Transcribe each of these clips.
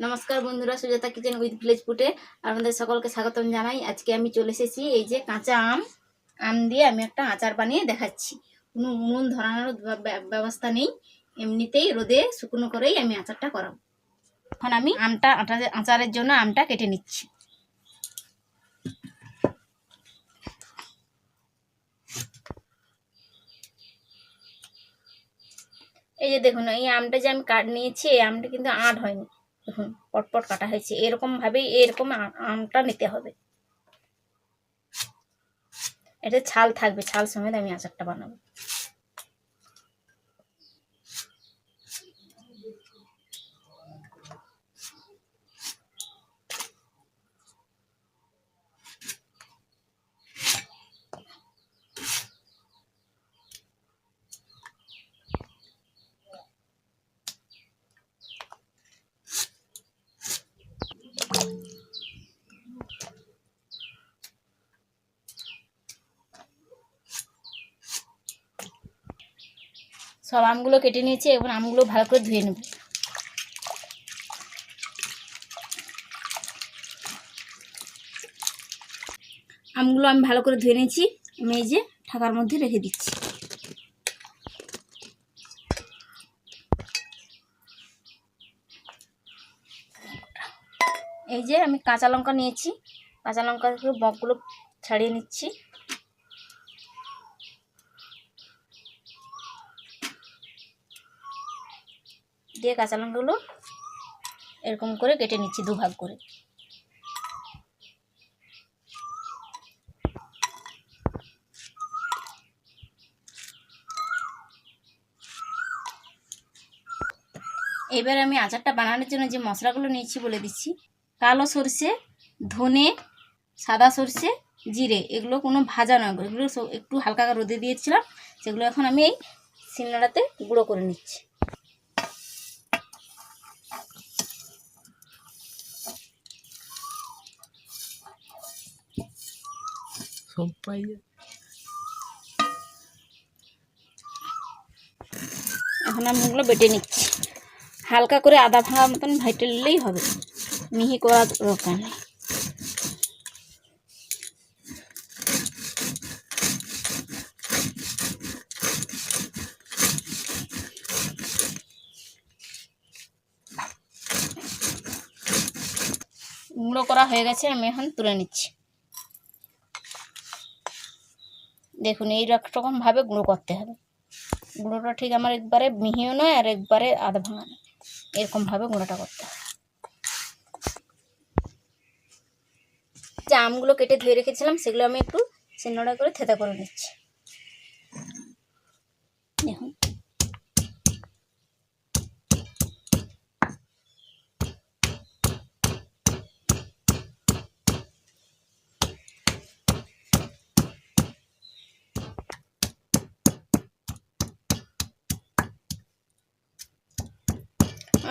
নমস্কার বন্ধুরা, Sujata kitchen with village ফুটে আপনাদের সকলকে স্বাগতম জানাই। আজকে আমি চলে এসেছি এই যে কাঁচা আম আম দিয়ে আমি একটা আচার বানিয়ে দেখাচ্ছি। কোনো উনুন ধরানোর ব্য- ব্য- ব্যবস্থা নেই, এমনিতেই রোদে শুকনো করেই আমি আচারটা করাবো। এখন আমি আমটা আটা- আচারের জন্য আমটা কেটে নিচ্ছি। এই যে দেখুন, এই আমটা যে আমি কাট নিয়েছি, এই আমটা কিন্তু আট হয়নি। দেখুন পটপট কাটা হয়েছে। এরকম ভাবেই, এরকম আমটা নিতে হবে। এটা ছাল থাকবে, ছাল সমেত আমি আচারটা বানাবো। সব আমগুলো কেটে নিয়েছি এবং আমগুলো ভালো করে ধুয়ে নেব। আমগুলো আমি ভালো করে ধুয়ে নিয়েছি, আমি এই যে মধ্যে রেখে দিচ্ছি। এই যে আমি কাঁচা লঙ্কা নিয়েছি, কাঁচা লঙ্কা থেকে বকগুলো ছাড়িয়ে নিচ্ছি। দিয়ে কাঁচা লঙ্কাগুলো এরকম করে কেটে নিচ্ছি দুভাগ করে। এবার আমি আচারটা বানানোর জন্য যে মশলাগুলো নিয়েছি বলে দিচ্ছি, কালো সর্ষে, ধনে, সাদা সর্ষে, জিরে, এগুলো কোনো ভাজা নয়। এগুলো একটু হালকা রোদে দিয়েছিলাম, সেগুলো এখন আমি এই শিলনোড়াতে গুঁড়ো করে নিচ্ছি। সব এখন আমি ওগুলো বেটে নিচ্ছি। হালকা করে আদা ভাঙা মতন ভাইটে নিলেই হবে। মিহি করার দরকার নেই। করা হয়ে গেছে, আমি এখন তুলে নিচ্ছি। দেখুন, এই রকম ভাবে গুঁড়ো করতে হবে। গুঁড়োটা ঠিক আমার একবারে মিহিও নয়, আর একবারে আধা ভাঙা নয়। এরকমভাবে গুঁড়োটা করতে হবে। যে আমগুলো কেটে ধুয়ে রেখেছিলাম, সেগুলো আমি একটু চিহ্নটা করে থেতা করে নিচ্ছি দেখুন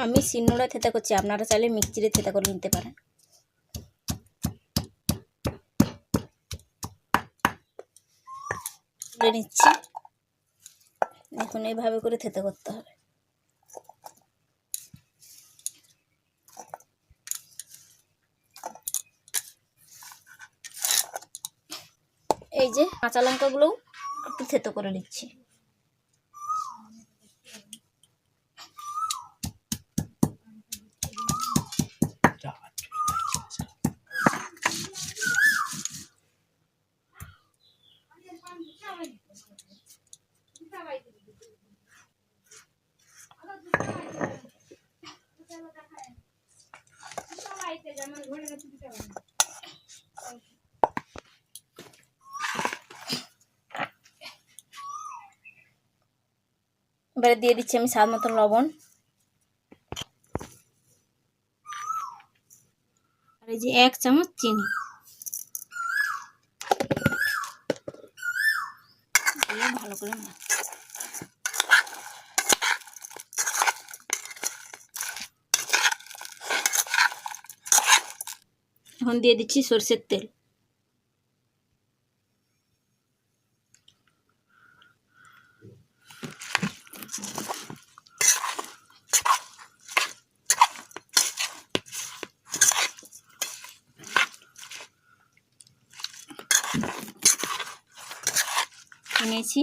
আমি সিন্নোড়া থেতা করছি, আপনারা চাইলে মিক্সিরে থেতা করে নিতে পারেন। তুলে নিচ্ছি। এখন এইভাবে করে থেতে করতে হবে। এই যে কাঁচা লঙ্কাগুলোও একটু থেতো করে নিচ্ছি। এবারে দিয়ে দিচ্ছি আমি স্বাদ মতন লবণ। আর এই যে এক চামচ চিনি। கொடுக்குறோம் এখন দিয়ে দিচ্ছি সর্ষের তেল এনেছি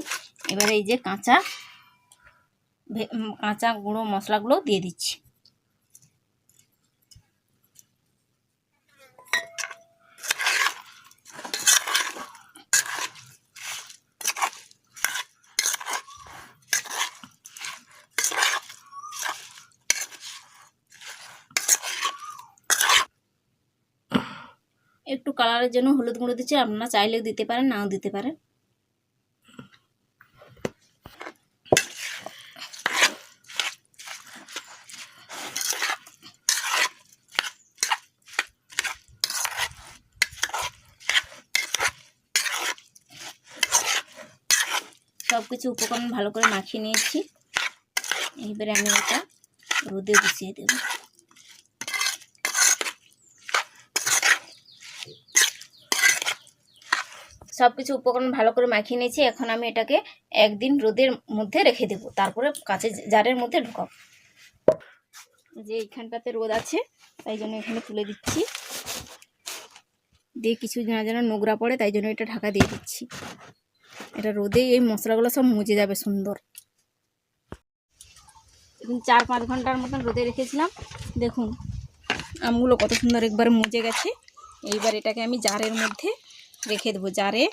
এবারে এই যে কাঁচা কাঁচা গুঁড়ো মশলাগুলো দিয়ে দিচ্ছি। একটু কালারের জন্য হলুদ গুঁড়ো দিচ্ছি, আপনারা চাইলেও দিতে পারেন, নাও দিতে পারেন। সব কিছু উপকরণ ভালো করে মাখিয়ে নিয়েছি। এইবারে আমি ওটা রোদে বসিয়ে দেবো। সব কিছু উপকরণ ভালো করে মাখিয়ে নিয়েছি। এখন আমি এটাকে একদিন রোদের মধ্যে রেখে দেবো। তারপরে কাঁচের জারের মধ্যে ঢুকাবো। যে এইখানটাতে রোদ আছে, তাই জন্য এখানে তুলে দিচ্ছি। দিয়ে কিছু না যেন নোংরা পড়ে, তাই জন্য এটা ঢাকা দিয়ে দিচ্ছি। এটা রোদে এই মশলাগুলো সব মুজে যাবে সুন্দর। এখন চার পাঁচ ঘণ্টার মতন রোদে রেখেছিলাম। দেখুন, আমগুলো কত সুন্দর একবার মুজে গেছে। এইবার এটাকে আমি জারের মধ্যে রেখে দেবো। জারে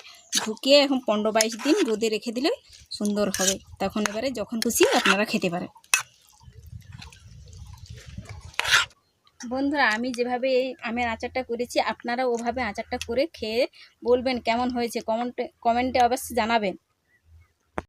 ঢুকিয়ে এখন পনেরো বাইশ দিন রোদে রেখে দিলে সুন্দর হবে। তখন এবারে যখন খুশি আপনারা খেতে পারেন। বন্ধুরা, আমি যেভাবে এই আমের আচারটা করেছি আপনারা ওভাবে আচারটা করে খেয়ে বলবেন কেমন হয়েছে। কমেন্টে কমেন্টে অবশ্যই জানাবেন।